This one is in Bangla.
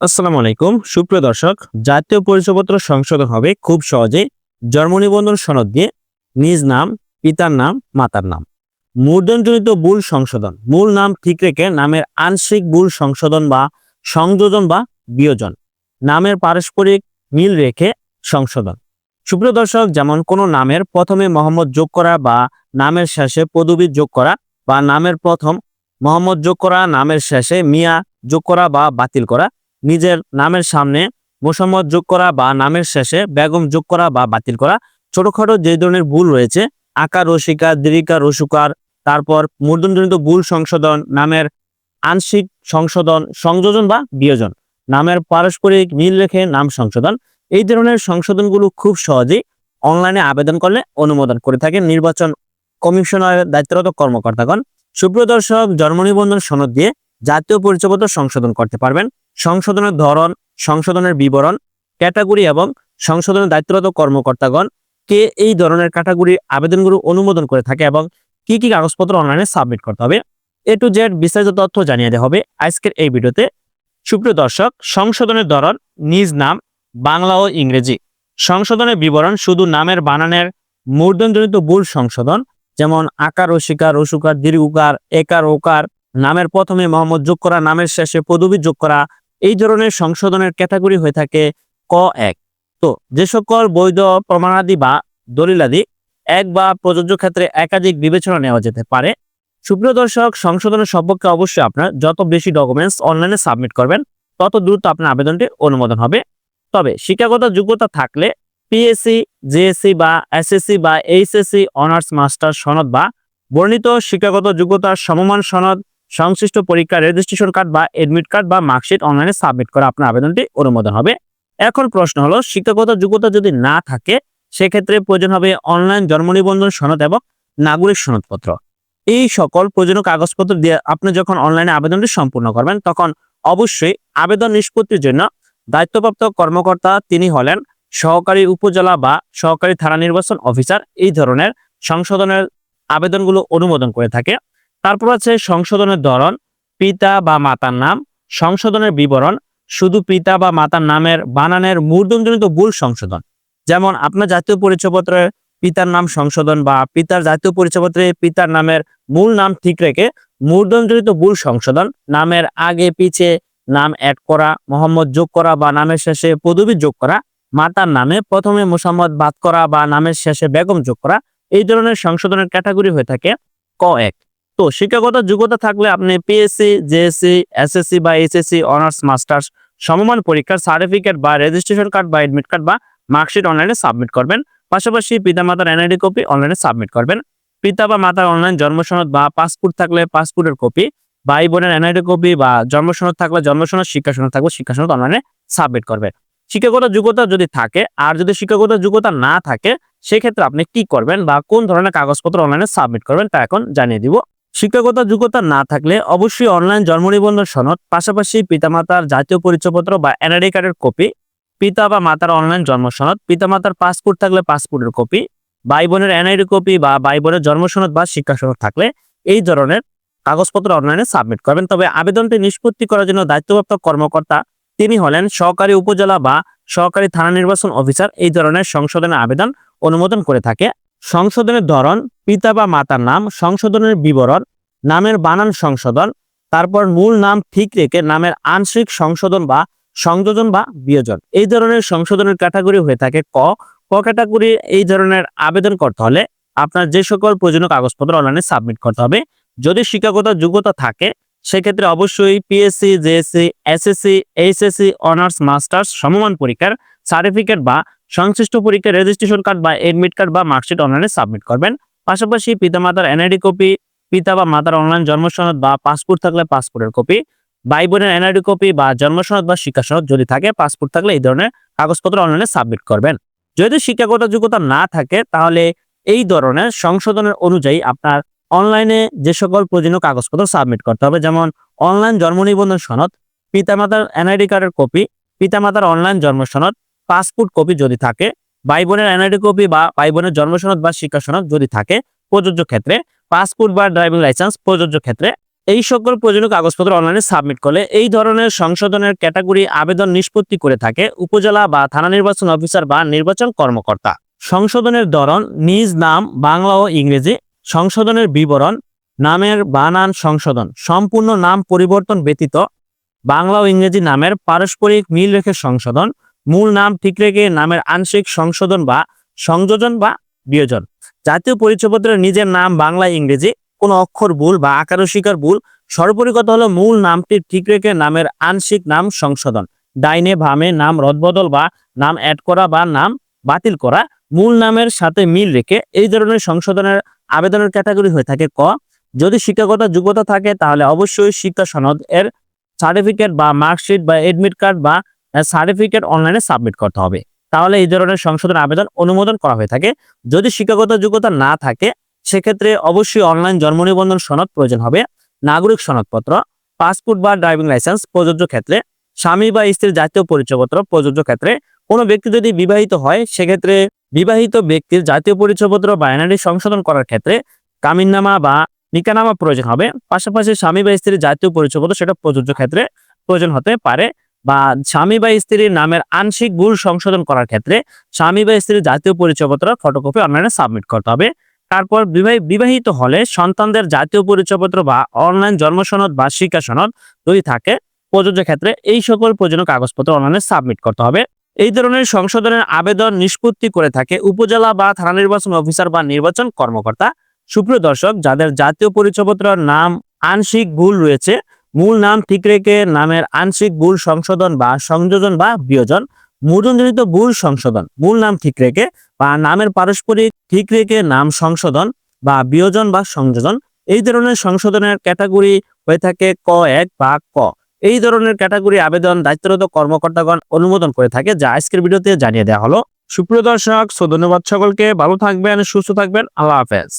আসসালামু আলাইকুম। সুপ্রিয় দর্শক, জাতীয় পরিচয়পত্র সংশোধন হবে খুব সহজেই। জন্ম নিবন্ধন সনদ দিয়ে নিজ নাম, পিতার নাম, মাতার নাম। মুদ্রণজনিত ভুল সংশোধন। মূল নাম ঠিক রেখে নামের আংশিক ভুল সংশোধন বা সংযোজন বা বিয়োজন। নামের পারস্পরিক মিল রেখে সংশোধন। সুপ্রিয় দর্শক, যেমন কোনো নামের প্রথমে মোহাম্মদ যোগ করা বা নামের শেষে পদবী যোগ করা বা নামের প্রথম মোহাম্মদ যোগ করা, নামের শেষে মিয়া যোগ করা বা বাতিল করা নিজের নামের সামনে মোসাম্মদ যোগ করা বা নামের শেষে বেগম যোগ করা বা বাতিল করা। ছোটখাটো যে ধরনের ভুল রয়েছে, আকার রসিকার দীর্ঘিকার রসুকার তারপর মূর্ধনজনিত ভুল সংশোধন, নামের আংশিক সংশোধন, সংযোজন বা বিয়োজন, নামের পারস্পরিক মিল রেখে নাম সংশোধন। এই ধরনের সংশোধনগুলো খুব সহজেই অনলাইনে আবেদন করলে অনুমোদন করে থাকেন নির্বাচন কমিশনারের দায়িত্বরত কর্মকর্তাগণ। সুপ্রিয় দর্শক, জন্ম নিবন্ধন সনদ দিয়ে জাতীয় পরিচয়পত্র সংশোধন করতে পারবেন। সংশোধনের ধরন, সংশোধনের বিবরণ, ক্যাটাগরি এবং সংশোধনের দায়িত্বরত কর্মকর্তাগণ কে এই ধরনের ক্যাটাগরির আবেদনগুলো অনুমোদন করে থাকে এবং কি কি কাগজপত্র অনলাইনে সাবমিট করতে হবে। এ টু জেড বিস্তারিত তথ্য জানিয়ে দেওয়া হবে আজকের এই ভিডিওতে। সুপ্রিয় দর্শক, সংশোধনের ধরন, নিজ নাম, বাংলা ও ইংরেজি। সংশোধনের বিবরণ শুধু নামের বানানের মূর্ধনজনিত ভুল সংশোধন, যেমন আকার রসিকার রসুকার দীর্ঘকার, একার, ওকার, নামের প্রথমে মোহাম্মদ যোগ করা, নামের শেষে পদবী যোগ করা এই ধরনের সংশোধনের ক্যাটাগরি হয়ে থাকে ক এক। তো যে সকল বৈধ প্রমাণাদি বা দলিলাদি এক বা প্রযোজ্য ক্ষেত্রে একাধিক বিবেচনা নেওয়া যেতে পারে, সুপ্রিয় দর্শক, সংশোধনের সম্পর্কে অবশ্যই আপনার যত বেশি ডকুমেন্টস অনলাইনে সাবমিট করবেন, তত দ্রুত আপনার আবেদনটি অনুমোদন হবে। তবে শিক্ষাগত যোগ্যতা থাকলে পিএসসি জেএসসি বা এসএসসি বা এইচএসসি অনার্স মাস্টার সনদ বা বর্ণিত শিক্ষাগত যোগ্যতার সমমান সনদ সংশ্লিষ্ট পরীক্ষার রেজিস্ট্রেশন কার্ড বা এডমিট কার্ড বা মার্কশিট অনলাইনে সাবমিট করে আপনার আবেদনটি অনুমোদন হবে। এখন প্রশ্ন হলো, শিক্ষাগত যোগ্যতা যদি না থাকে, সেক্ষেত্রে প্রয়োজন হবে অনলাইন জন্ম নিবন্ধন সনদ এবং নাগরিক সনদপত্র। এই সকল প্রয়োজনীয় কাগজপত্র দিয়ে আপনি যখন অনলাইনে আবেদনটি সম্পূর্ণ করবেন, তখন অবশ্যই আবেদন নিষ্পত্তির জন্য দায়িত্বপ্রাপ্ত কর্মকর্তা তিনি হলেন সহকারী উপজেলা বা সহকারী থানা নির্বাচন অফিসার। এই ধরনের সংশোধনের আবেদনগুলো অনুমোদন করে থাকে। তারপর আছে সংশোধনের ধরন, পিতা বা মাতার নাম, সংশোধনের বিবরণ, শুধু পিতা বা মাতার নামের বানানের মূর্ধনজনিত ভুল সংশোধন। যেমন আপনার জাতীয় পরিচয়পত্রের পিতার নাম সংশোধন বা পিতার জাতীয় পরিচয়পত্রে পিতার নামের মূল নাম ঠিক রেখে মূর্ধনজনিত ভুল সংশোধন, নামের আগে, পিছে নাম অ্যাড করা, মোহাম্মদ যোগ করা বা নামের শেষে পদবী যোগ করা, মাতার নামে প্রথমে মোসাম্মদ বাদ করা বা নামের শেষে বেগম যোগ করা, এই ধরনের সংশোধনের ক্যাটাগরি হয়ে থাকে ক এক। তো শিক্ষাগত যোগ্যতা থাকলে আপনি পিএসসি জেএসসি এসএসসি বা এইচএসসি অনার্স মাস্টার্স সমমান পরীক্ষার সার্টিফিকেট বা রেজিস্ট্রেশন কার্ড বা এডমিট কার্ড বা মার্কশিট অনলাইনে সাবমিট করবেন। পাশাপাশি পিতামাতার এনআইডি কপি অনলাইনে সাবমিট করবেন। পিতা বা মাতার অনলাইন জন্মসনদ বা পাসপোর্ট থাকলে পাসপোর্টের কপি ভাই বোনের এনআইডি কপি বা জন্মসনদ থাকলে জন্মসনদ শিক্ষা সনদ থাকলে শিক্ষা সনদ অনলাইনে সাবমিট করবেন। শিক্ষাগত যোগ্যতা যদি থাকে, আর যদি শিক্ষাগত যোগ্যতা না থাকে, সেক্ষেত্রে আপনি কি করবেন বা কোন ধরনের কাগজপত্র অনলাইনে সাবমিট করবেন তা এখন জানিয়ে দিব। শিক্ষাগত যোগ্যতা না থাকলে অবশ্যই অনলাইন জন্ম নিবন্ধন সনদ, পাশাপাশি পিতামাতার জাতীয় পরিচয়পত্র বা এনআইডি কার্ডের কপি পিতা বা মাতার অনলাইন জন্ম সনদ, পিতামাতার পাসপোর্ট থাকলে পাসপোর্টের কপি ভাই বোনের এনআইডি কপি বা ভাই বোনের জন্ম সনদ বা শিক্ষা সনদ থাকলে এই ধরনের কাগজপত্র অনলাইনে সাবমিট করবেন। তবে আবেদনটি নিষ্পত্তি করার জন্য দায়িত্বপ্রাপ্ত কর্মকর্তা, তিনি হলেন সহকারী উপজেলা বা সহকারী থানা নির্বাচন অফিসার এই ধরনের সংশোধনের আবেদন অনুমোদন করে থাকে। সংশোধনের ধরন, পিতা বা মাতার নাম, সংশোধনের বিবরণ, নামের বানান সংশোধন, তারপর মূল নাম ঠিক রেখে নামের আংশিক সংশোধন বা সংযোজন বা বিয়োজন। এই ধরনের সংশোধনের ক্যাটাগরি হয়ে থাকে ক। ক ক্যাটাগরি এই ধরনের আবেদন করতে হলে আপনার যে সকল প্রয়োজনীয় কাগজপত্র অনলাইনে সাবমিট করতে হবে। যদি শিক্ষাগত যোগ্যতা থাকে, সেক্ষেত্রে অবশ্যই PSC JSC SSC HSC honours masters সমমান পরীক্ষার সার্টিফিকেট বা সংশ্লিষ্ট পরীক্ষার রেজিস্ট্রেশন কার্ড বা এডমিট কার্ড বা মার্কশিট অনলাইনে সাবমিট করবেন। পাশাপাশি পিতামাতার এনআইডি কপি পিতা বা মাতার অনলাইন জন্মসনদ বা পাসপোর্ট থাকলে পাসপোর্টের কপি ভাই বোনের এনআইডি কপি বা জন্মসনদ বা শিক্ষা সনদ যদি থাকে পাসপোর্ট থাকলে এই ধরনের কাগজপত্র অনলাইনে সাবমিট করবেন। যদি শিক্ষাগত যোগ্যতা না থাকে, তাহলে এই ধরনের সংশোধনের অনুযায়ী আপনার অনলাইনে যে সকল প্রয়োজনীয় কাগজপত্র সাবমিট করতে হবে, যেমন অনলাইন জন্ম নিবন্ধন সনদ, পিতামাতার এনআইডি কার্ডের কপি পিতামাতার অনলাইন জন্ম সনদ পাসপোর্ট কপি যদি থাকে, ভাই বোনের এনআইডি কপি বা ভাই বোনের জন্ম সনদ বা শিক্ষা সনদ যদি থাকে প্রযোজ্য ক্ষেত্রে, পাসপোর্ট বা ড্রাইভিং লাইসেন্স প্রযোজ্য ক্ষেত্রে, এই সকল প্রয়োজনীয় কাগজপত্র অনলাইনে সাবমিট করলে এই ধরনের সংশোধনের ক্যাটাগরি আবেদন নিষ্পত্তি করে থাকে উপজেলা বা থানা নির্বাচন অফিসার বা নির্বাচন কর্মকর্তা। সংশোধনের ধরন, নিজ নাম, বাংলা ও ইংরেজি। সংশোধনের বিবরণ, নামের বানান সংশোধন। সম্পূর্ণ নাম পরিবর্তন ব্যতীত বাংলা ও ইংরেজি নামের পারস্পরিক মিল রেখে সংশোধন। মূল নাম ঠিক রেখে নামের আংশিক সংশোধন বা সংযোজন বা বিয়োজন। জাতীয় পরিচয়পত্রের নিজের নাম, বাংলা, ইংরেজি, কোনো অক্ষর ভুল বা আকার শিকার ভুল, সর্বোপরি কথা হলো মূল নামটি ঠিক রেখে নামের আংশিক নাম সংশোধন। ডাইনে ভামে নাম রদবদল বা নাম অ্যাড করা বা নাম বাতিল করা, মূল নামের সাথে মিল রেখে এই ধরনের সংশোধনের আবেদনের ক্যাটাগরি হয়ে থাকে ক। যদি শিক্ষাগত যোগ্যতা থাকে তাহলে অবশ্যই শিক্ষা সনদ এর সার্টিফিকেট বা মার্কশিট বা এডমিট কার্ড বা সার্টিফিকেট অনলাইনে সাবমিট করতে হবে। তাহলে এই ধরনের সংশোধন আবেদন অনুমোদন করা হয়ে থাকে। যদি শিক্ষাগত যোগ্যতা না থাকে, সেক্ষেত্রে অবশ্যই অনলাইন জন্ম নিবন্ধন সনদ প্রয়োজন হবে। নাগরিক সনদপত্র পাসপোর্ট বা ড্রাইভিং লাইসেন্স প্রযোজ্য ক্ষেত্রে, স্বামী বা স্ত্রীর জাতীয় পরিচয়পত্র প্রযোজ্য ক্ষেত্রে। কোনো ব্যক্তি যদি বিবাহিত হয়, সেক্ষেত্রে বিবাহিত ব্যক্তির জাতীয় পরিচয়পত্র বা এনআরডি সংশোধন করার ক্ষেত্রে কামিননামা বা নিকানামা প্রয়োজন হবে। পাশাপাশি স্বামী বা স্ত্রীর জাতীয় পরিচয়পত্র সেটা প্রযোজ্য ক্ষেত্রে প্রয়োজন হতে পারে। বা স্বামী বা স্ত্রীর নামের আংশিক ভুল সংশোধন করার ক্ষেত্রে স্বামী বা স্ত্রীর জাতীয় পরিচয়পত্র ফটোকপি অনলাইনে সাবমিট করতে হবে। তারপর বিবাহ- বিবাহিত হলে সন্তানদের জাতীয় পরিচয়পত্র বা অনলাইন জন্ম সনদ বা শিক্ষা সনদ যদি থাকে। প্রযোজ্য ক্ষেত্রে এই সকল প্রয়োজনীয় কাগজপত্র অনলাইনে সাবমিট করতে হবে। এই ধরনের সংশোধনের আবেদন নিষ্পত্তি করে থাকে উপজেলা বা থানা নির্বাচন অফিসার বা নির্বাচন কর্মকর্তা। সুপ্রিয় দর্শক, যাদের জাতীয় পরিচয়পত্র নাম আংশিক ভুল রয়েছে মূল নাম ঠিক রেখে নামের আংশিক ভুল সংশোধন বা সংযোজন বা বিয়োজন মুদ্রণজনিত ভুল সংশোধন, মূল নাম ঠিক রেখে বা নামের পারস্পরিক ঠিক রেখে নাম সংশোধন বা বিয়োজন বা সংযোজন, এই ধরনের সংশোধনের ক্যাটাগরি হয়ে থাকে ক এক বা ক। এই ধরনের ক্যাটাগরি আবেদন দায়িত্বরত কর্মকর্তাগণ অনুমোদন করে থাকে, যা আজকের ভিডিওতে জানিয়ে দেওয়া হলো। সুপ্রিয় দর্শক, সো ধন্যবাদ সকলকে, ভালো থাকবেন, সুস্থ থাকবেন, আল্লাহ হাফেজ।